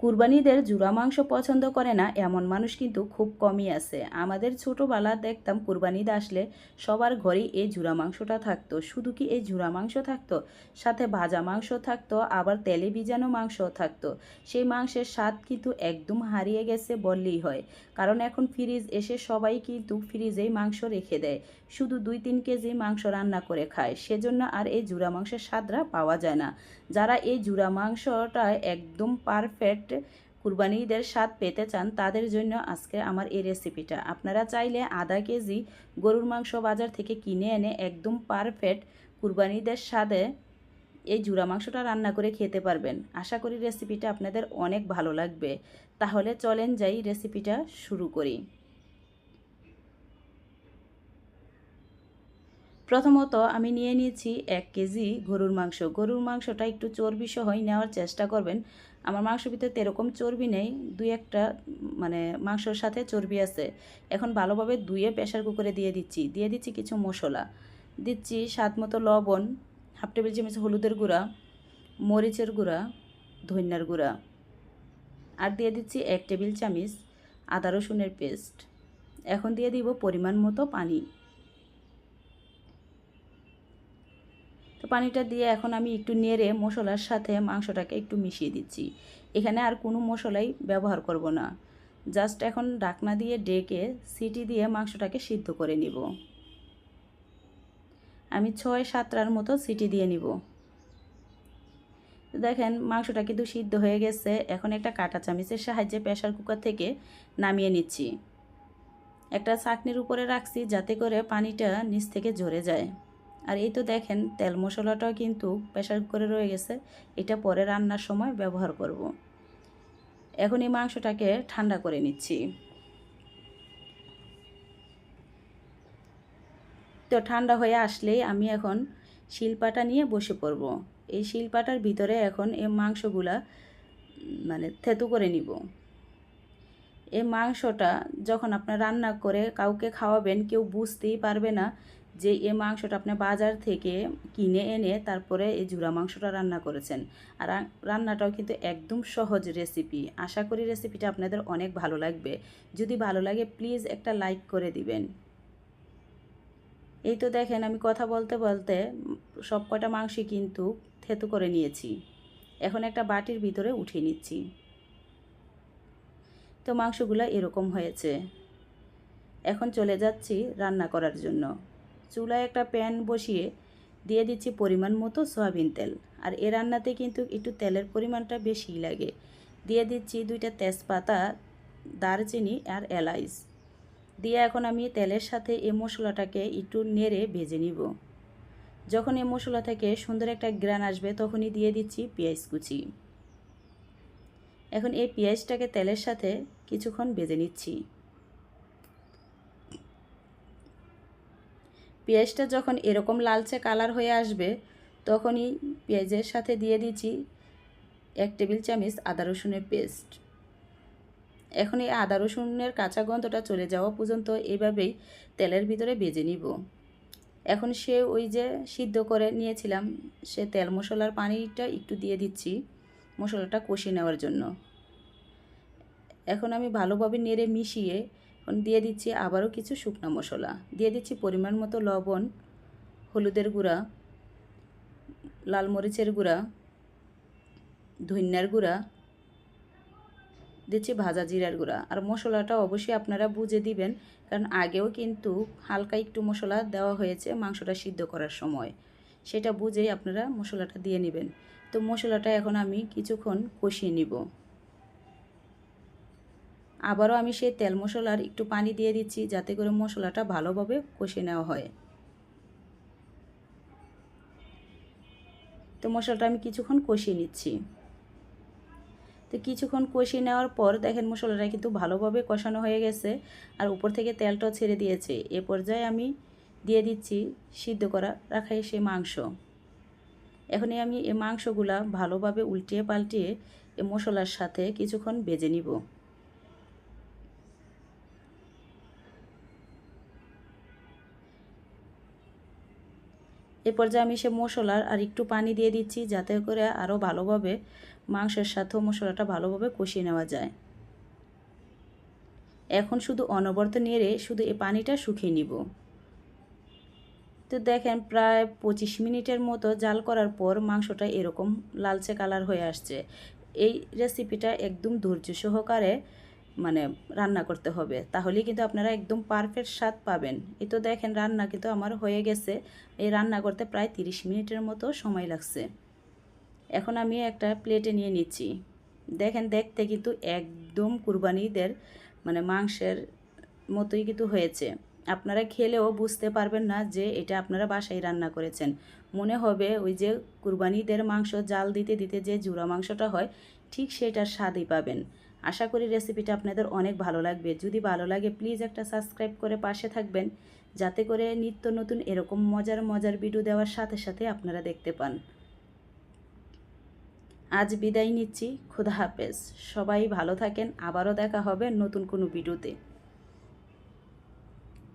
কুরবানিদের জুড়া মাংস পছন্দ করে না, এমন মানুষ কিন্তু খুব কমই আছে। আমাদের ছোটোবেলা দেখতাম কুরবানিতে আসলে সবার ঘরেই এই জুড়া মাংসটা থাকতো। শুধু কি এই জুড়া মাংস থাকতো? সাথে ভাজা মাংস থাকতো, আবার তেলে ভিজানো মাংসও থাকতো। সেই মাংসের স্বাদ কিন্তু একদম হারিয়ে গেছে বললেই হয়। কারণ এখন ফ্রিজ এসে সবাই কিন্তু ফ্রিজেই মাংস রেখে দেয়। শুধু দুই তিন কেজি মাংস রান্না করে খায়। সেজন্য আর এই জুড়া মাংসের স্বাদটা পাওয়া যায় না। যারা এই জুড়া মাংসটা একদম পারফেক্ট কুরবানি ঈদের স্বাদ পেতে চান, তাদের জন্য আজকে আমার এই রেসিপিটা। আপনারা চাইলে আধা কেজি গরুর মাংস বাজার থেকে কিনে এনে একদম পারফেক্ট কুরবানি ঈদের স্বাদে এই জুড়া মাংসটা রান্না করে খেতে পারবেন। আশা করি রেসিপিটা আপনাদের অনেক ভালো লাগবে। তাহলে চলেন যাই রেসিপিটা শুরু করি। প্রথমত আমি নিয়ে নিয়েছি এক কেজি গরুর মাংস। গরুর মাংসটা একটু চর্বি সহই নেওয়ার চেষ্টা করবেন। আমার মাংসের ভিতরে তো এরকম চর্বি নেই, দুই একটা মানে মাংসর সাথে চর্বি আছে। এখন ভালোভাবে ধুয়ে প্রেশার কুকারে দিয়ে দিচ্ছি। দিয়ে দিচ্ছি কিছু মশলা। দিচ্ছি স্বাদ মতো লবণ, হাফ টেবিল চামচ হলুদের গুঁড়া, মরিচের গুঁড়া, ধনিয়ার গুঁড়া। আর দিয়ে দিচ্ছি এক টেবিল চামচ আদা রসুনের পেস্ট। এখন দিয়ে দিব পরিমাণ মতো পানি। তো পানিটা দিয়ে এখন আমি একটু নেড়ে মশলার সাথে মাংসটাকে একটু মিশিয়ে দিচ্ছি। এখানে আর কোনো মশলাই ব্যবহার করব না। জাস্ট এখন ডাকনা দিয়ে ডেকে সিটি দিয়ে মাংসটাকে সিদ্ধ করে নিব। আমি ছয় সাতটার মতো সিটি দিয়ে নিব। দেখেন মাংসটা কিন্তু সিদ্ধ হয়ে গেছে। এখন একটা কাঁটা চামিচের সাহায্যে প্রেশার কুকার থেকে নামিয়ে নিচ্ছি। একটা চাকনির উপরে রাখছি যাতে করে পানিটা নিচ থেকে ঝরে যায়। আর এই তো দেখেন, তেল মশলাটাও কিন্তু প্রেশার কুকারে রয়ে গেছে। এটা পরে রান্নার সময় ব্যবহার করব। এখন এই মাংসটাকে ঠান্ডা করে নিচ্ছি। তো ঠান্ডা হয়ে আসলেই আমি এখন শিলপাটা নিয়ে বসে পড়ব। এই শিলপাটার ভিতরে এখন এই মাংসগুলা মানে থেতু করে নিব। এই মাংসটা যখন আপনার রান্না করে কাউকে খাওয়াবেন, কেউ বুঝতেই পারবে না যে এ মাংসটা আপনি বাজার থেকে কিনে এনে তারপরে এই জুড়া মাংসটা রান্না করেছেন। আর রান্নাটাও কিন্তু একদম সহজ রেসিপি আশা করি রেসিপিটা আপনাদের অনেক ভালো লাগবে। যদি ভালো লাগে প্লিজ একটা লাইক করে দিবেন। এই তো দেখেন, আমি কথা বলতে বলতে সব কটা মাংসই কিন্তু থেতু করে নিয়েছি। এখন একটা বাটির ভিতরে উঠিয়ে নিচ্ছি। তো মাংসগুলো এরকম হয়েছে। এখন চলে যাচ্ছি রান্না করার জন্য। চুলায় একটা প্যান বসিয়ে দিয়ে দিচ্ছি পরিমাণ মতো সয়াবিন তেল। আর এ রান্নাতে কিন্তু একটু তেলের পরিমাণটা বেশি লাগে। দিয়ে দিচ্ছি দুইটা তেজপাতা, দারচিনি আর এলাইচ। দিয়ে এখন আমি তেলের সাথে এই মশলাটাকে একটু নেড়ে ভেজে নিব। যখন এই মশলা থেকে সুন্দর একটা গ্রান আসবে তখনই দিয়ে দিচ্ছি পেঁয়াজ কুচি। এখন এই পেঁয়াজটাকে তেলের সাথে কিছুক্ষণ ভেজে নিচ্ছি। পেঁয়াজটা যখন এরকম লালচে কালার হয়ে আসবে, তখনই পেঁয়াজের সাথে দিয়ে দিচ্ছি এক টেবিল চামচ আদা রসুনের পেস্ট এখন এই আদা রসুনের কাঁচা গন্ধটা চলে যাওয়া পর্যন্ত এইভাবেই তেলের ভিতরে বেজে নিব। এখন সে ওই যে সিদ্ধ করে নিয়েছিলাম, সে তেল মশলার পানিটা একটু দিয়ে দিচ্ছি মশলাটা কষিয়ে নেওয়ার জন্য। এখন আমি ভালোভাবে নেড়ে মিশিয়ে দিয়ে দিচ্ছি আবারও কিছু শুকনো মশলা। দিয়ে দিচ্ছি পরিমাণ মতো লবণ, হলুদের গুঁড়া, লাল মরিচের গুঁড়া ধনিয়ার গুঁড়া, দিচ্ছি ভাজা জিরার গুঁড়া। আর মশলাটা অবশ্যই আপনারা বুঝে দিবেন, কারণ আগেও কিন্তু হালকা একটু মশলা দেওয়া হয়েছে মাংসটা সিদ্ধ করার সময়। সেটা বুঝেই আপনারা মশলাটা দিয়ে নেবেন। তো মশলাটা এখন আমি কিছুক্ষণ কষিয়ে নিব। আবারও আমি সেই তেল মশলার একটু পানি দিয়ে দিচ্ছি যাতে করে মশলাটা ভালোভাবে কষে নেওয়া হয়। তো মশলাটা আমি কিছুক্ষণ কষিয়ে নিচ্ছি। তো কিছুক্ষণ কষিয়ে নেওয়ার পর দেখেন মশলাটা কিন্তু ভালোভাবে কষানো হয়ে গেছে আর উপর থেকে তেলটাও ছেড়ে দিয়েছে। এ পর্যায়ে আমি দিয়ে দিচ্ছি সিদ্ধ করা রাখাই সে মাংস। এখনই আমি এই মাংসগুলা ভালোভাবে উল্টিয়ে পাল্টিয়ে এ মশলার সাথে কিছুক্ষণ বেজে নিব। এ পর্যায়ে আমি সে মশলার আর একটু পানি দিয়ে দিচ্ছি যাতে করে আরও ভালোভাবে মাংসের সাথেও মশলাটা ভালোভাবে কষিয়ে নেওয়া যায়। এখন শুধু অনবরত নেড়ে শুধু এই পানিটা শুকিয়ে নিব। তো দেখেন প্রায় পঁচিশ মিনিটের মতো জাল করার পর মাংসটা এরকম লালচে কালার হয়ে আসছে। এই রেসিপিটা একদম ধৈর্য সহকারে মানে রান্না করতে হবে, তাহলেই কিন্তু আপনারা একদম পারফেক্ট স্বাদ পাবেন। এই তো দেখেন রান্না কিন্তু আমার হয়ে গেছে। এই রান্না করতে প্রায় তিরিশ মিনিটের মতো সময় লাগছে। এখন আমি একটা প্লেটে নিয়ে নিচ্ছি। দেখেন দেখতে কিন্তু একদম কুরবানিদের মানে মাংসের মতোই কিন্তু হয়েছে। আপনারা খেলেও বুঝতে পারবেন না যে এটা আপনারা বাসায় রান্না করেছেন। মনে হবে ওই যে কুরবানিদের মাংস জাল দিতে দিতে যে জুড়া মাংসটা হয়, ঠিক সেটার স্বাদই পাবেন। আশা করি রেসিপিটা আপনাদের অনেক ভালো লাগবে। যদি ভালো লাগে প্লিজ একটা সাবস্ক্রাইব করে পাশে থাকবেন, যাতে করে নিত্য নতুন এরকম মজার মজার ভিডিও দেওয়ার সাথে সাথে আপনারা দেখতে পান। আজ বিদায় নিচ্ছি, খুদা হাফেজ। সবাই ভালো থাকেন, আবারও দেখা হবে নতুন কোনো ভিডিওতে